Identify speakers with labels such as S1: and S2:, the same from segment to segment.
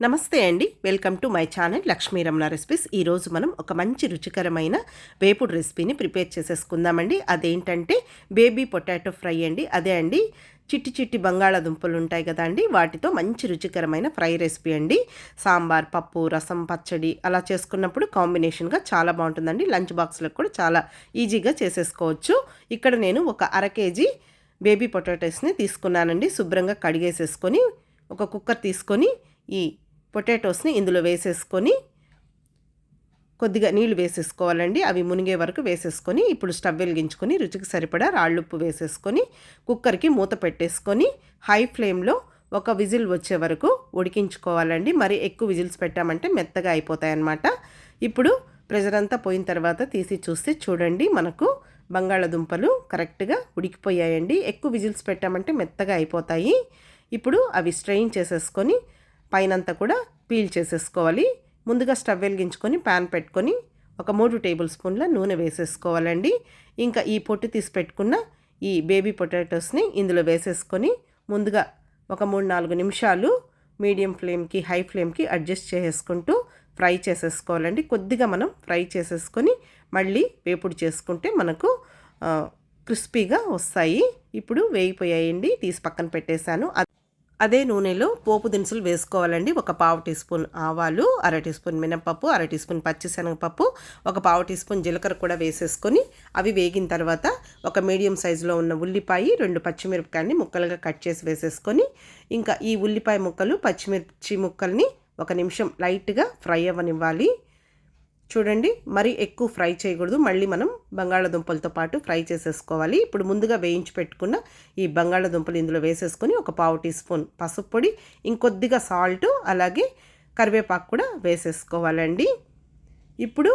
S1: నమస్తే అండి. Welcome to my channel Lakshmi Ramana recipes. ఈరోజు మనం ఒక మంచి రుచికరమైన వేపుడు రెసిపీని ప్రిపేర్ చేసేసుకుందామండి. అదేంటంటే బేబీ పొటాటో ఫ్రై అండి. అదే అండి చిట్టి చిట్టి బంగాళాదుంపలు ఉంటాయి కదా అండి. వాటితో మంచి రుచికరమైన ఫ్రై రెసిపీ అండి. సాంబార్ పప్పు రసం పచ్చడి అలా చేసుకున్నప్పుడు కాంబినేషన్గా చాలా బాగుంటుందండి. లంచ్ బాక్స్లకు కూడా చాలా ఈజీగా చేసేసుకోవచ్చు. ఇక్కడ నేను ఒక అర కేజీ బేబీ పొటాటోస్ని తీసుకున్నానండి. శుభ్రంగా కడిగేసేసుకొని ఒక కుక్కర్ తీసుకొని ఈ పొటాటోస్ని ఇందులో వేసేసుకొని కొద్దిగా నీళ్ళు వేసేసుకోవాలండి. అవి మునిగే వరకు వేసేసుకొని ఇప్పుడు స్టవ్ వెలిగించుకొని రుచికి సరిపడా రాళ్ళుప్పు వేసేసుకొని కుక్కర్కి మూత పెట్టేసుకొని హై ఫ్లేమ్లో ఒక విజిల్ వచ్చే వరకు ఉడికించుకోవాలండి. మరి ఎక్కువ విజిల్స్ పెట్టామంటే మెత్తగా అయిపోతాయి అన్నమాట ఇప్పుడు ప్రెజర్ అంతా పోయిన తర్వాత తీసి చూస్తే చూడండి మనకు బంగాళదుంపలు కరెక్ట్గా ఉడికిపోయాయండి. ఎక్కువ విజిల్స్ పెట్టామంటే మెత్తగా అయిపోతాయి. ఇప్పుడు అవి స్ట్రెయిన్ చేసేసుకొని పైనంతా కూడా పీల్ చేసేసుకోవాలి. ముందుగా స్టవ్ వెలిగించుకొని ప్యాన్ పెట్టుకొని ఒక మూడు టేబుల్ స్పూన్ల నూనె వేసేసుకోవాలండి. ఇంకా ఈ పొట్టు తీసి పెట్టుకున్న ఈ బేబీ పొటాటోస్ని ఇందులో వేసేసుకొని ముందుగా ఒక మూడు నాలుగు నిమిషాలు మీడియం ఫ్లేమ్కి హై ఫ్లేమ్కి అడ్జస్ట్ చేసేసుకుంటూ ఫ్రై చేసేసుకోవాలండి. కొద్దిగా మనం ఫ్రై చేసేసుకొని మళ్ళీ వేపుడు చేసుకుంటే మనకు క్రిస్పీగా వస్తాయి. ఇప్పుడు వేగిపోయాయండి. తీసి పక్కన పెట్టేశాను. అదే నూనెలో పోపు దినుసులు వేసుకోవాలండి. ఒక పావు టీ స్పూన్ ఆవాలు అర టీ స్పూన్ మినపప్పు అర టీ స్పూన్ పచ్చిశనగపప్పు ఒక పావు టీ స్పూన్ జీలకర్ర కూడా వేసేసుకొని అవి వేగిన తర్వాత ఒక మీడియం సైజులో ఉన్న ఉల్లిపాయ రెండు పచ్చిమిరపకాయని ముక్కలుగా కట్ చేసి వేసేసుకొని ఇంకా ఈ ఉల్లిపాయ ముక్కలు పచ్చిమిర్చి ముక్కల్ని ఒక నిమిషం లైట్గా ఫ్రై అవ్వనివ్వాలి. చూడండి మరి ఎక్కువ ఫ్రై చేయకూడదు. మళ్ళీ మనం బంగాళాదుంపలతో పాటు ఫ్రై చేసేసుకోవాలి. ఇప్పుడు ముందుగా వేయించి పెట్టుకున్న ఈ బంగాళాదుంపలు ఇందులో వేసేసుకొని ఒక పావు టీ స్పూన్ పసుపు పొడి ఇంకొద్దిగా సాల్ట్ అలాగే కరివేపాకు కూడా వేసేసుకోవాలండి. ఇప్పుడు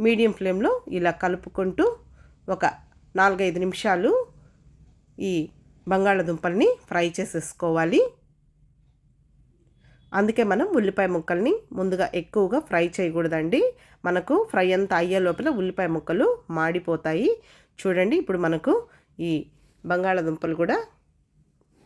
S1: మీడియం ఫ్లేమ్లో ఇలా కలుపుకుంటూ ఒక నాలుగైదు నిమిషాలు ఈ బంగాళాదుంపల్ని ఫ్రై చేసేసుకోవాలి. అందుకే మనం ఉల్లిపాయ ముక్కల్ని ముందుగా ఎక్కువగా ఫ్రై చేయకూడదండి. మనకు ఫ్రై అంతా అయ్యే లోపల ఉల్లిపాయ ముక్కలు మాడిపోతాయి. చూడండి ఇప్పుడు మనకు ఈ బంగాళాదుంపలు కూడా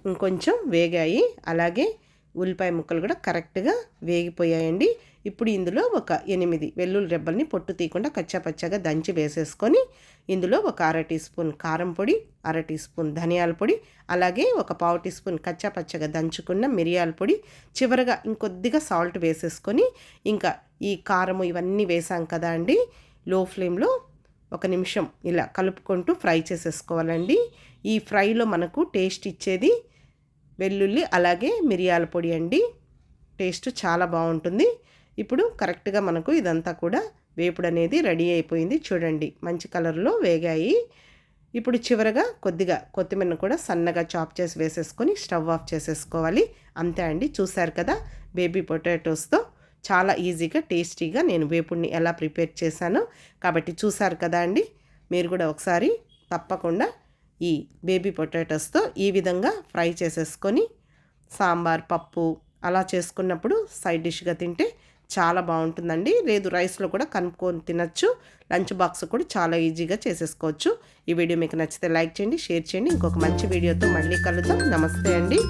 S1: ఇంకొంచెం వేగాయి. అలాగే ఉల్లిపాయ ముక్కలు కూడా కరెక్ట్గా వేగిపోయాయండి. ఇప్పుడు ఇందులో ఒక ఎనిమిది వెల్లుల్లి రెబ్బల్ని పొట్టు తీయకుండా కచ్చాపచ్చగా దంచి వేసేసుకొని ఇందులో ఒక అర టీ స్పూన్ కారం పొడి అర టీ స్పూన్ ధనియాల పొడి అలాగే ఒక పావు టీ స్పూన్ కచ్చాపచ్చగా దంచుకున్న మిరియాల పొడి చివరగా ఇంకొద్దిగా సాల్ట్ వేసేసుకొని ఇంకా ఈ కారము ఇవన్నీ వేసాం కదా అండి. లో ఫ్లేమ్లో ఒక నిమిషం ఇలా కలుపుకుంటూ ఫ్రై చేసేసుకోవాలండి. ఈ ఫ్రైలో మనకు టేస్ట్ ఇచ్చేది వెల్లుల్లి అలాగే మిరియాల పొడి అండి. టేస్ట్ చాలా బాగుంటుంది. ఇప్పుడు కరెక్ట్గా మనకు ఇదంతా కూడా వేపుడు అనేది రెడీ అయిపోయింది చూడండి. మంచి కలర్లో వేగాయి. ఇప్పుడు చివరగా కొద్దిగా కొత్తిమీర కూడా సన్నగా చాప్ చేసి వేసేసుకొని స్టవ్ ఆఫ్ చేసేసుకోవాలి. అంతే అండి. చూశారు కదా బేబీ పొటాటోస్తో చాలా ఈజీగా టేస్టీగా నేను వేపుడిని ఎలా ప్రిపేర్ చేశానో. కాబట్టి చూశారు కదా అండి. మీరు కూడా ఒకసారి తప్పకుండా ఈ బేబీ పొటాటోస్తో ఈ విధంగా ఫ్రై చేసేసుకొని సాంబార్ పప్పు అలా చేసుకున్నప్పుడు సైడ్ డిష్గా తింటే చాలా బాగుంటుందండి. లేదు రైస్లో కూడా కనుక్కొని తినచ్చు. లంచ్ బాక్స్ కూడా చాలా ఈజీగా చేసేసుకోవచ్చు. ఈ వీడియో మీకు నచ్చితే లైక్ చేయండి షేర్ చేయండి. ఇంకొక మంచి వీడియోతో మళ్ళీ కలుద్దాం. నమస్తే అండి.